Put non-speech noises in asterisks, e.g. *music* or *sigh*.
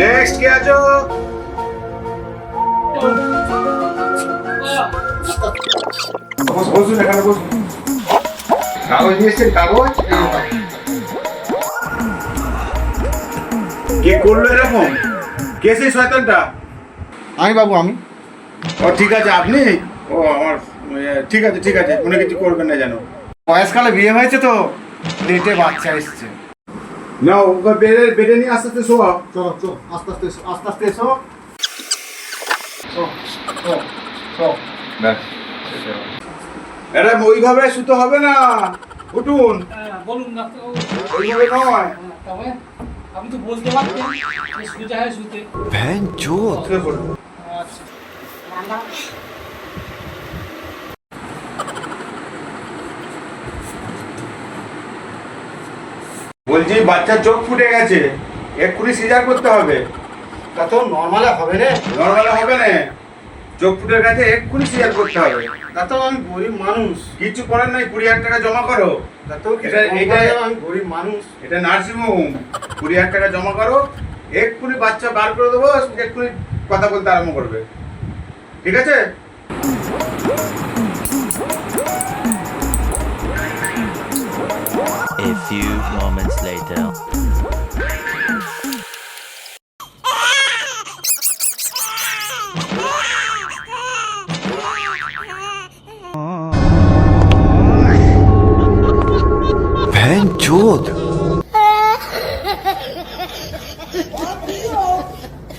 Next কে আছো বস- বসুন এখানে বসুন কাগজ নিয়ে এসছেন কাগজ? কে করল এরকম? কে সেই শয়তানটা? আমি বাবু আমি। ও ঠিক আছে আপনি? ও আমার ঠিক আছে ঠিক আছে উনি কিছু করবেন না জানো বয়সকালে বিয়ে হয়েছে তো? লেটে বাচ্চা এসছে। না ওকে বেড়ে বেড়ে নিয়ে আস্তে আস্তে শোয়া চলো চলো আস্তে আস্তে আস্তে আস্তে এসো। এটা ওইভাবে শুতে হবে না। উঠুন। হ্যাঁ, বলুন ডাক্তারবাবু ওইভাবে নয়। হ্যাঁ, তবে আপনি তো বলতে পারতেন যে সোজা হয় শুতে। শুয়ে পড়ুন। আচ্ছা বলছি বাচ্চার চোখ ফুটে গেছে। এক্ষুনি সিজার করতে হবে। তা তো নর্মালে হবে রে। নর্মাল হবে না। চোখ ফুটে গেছে এক্ষুনি সিজার করতে হবে। তা তো আমি গরিব মানুষ। কিছু করার নাই কুড়ি হাজার টাকা জমা করো। তা তো এটা- এটা- আমি গরিব মানুষ। এটা নার্সিং হোম কুড়ি হাজার টাকা জমা করো। এক্ষুনি বাচ্চা বার করে দেবো এক্ষুনি কথা বলতে আরম্ভ করবে। ঠিক আছে? few moments later. Van *laughs*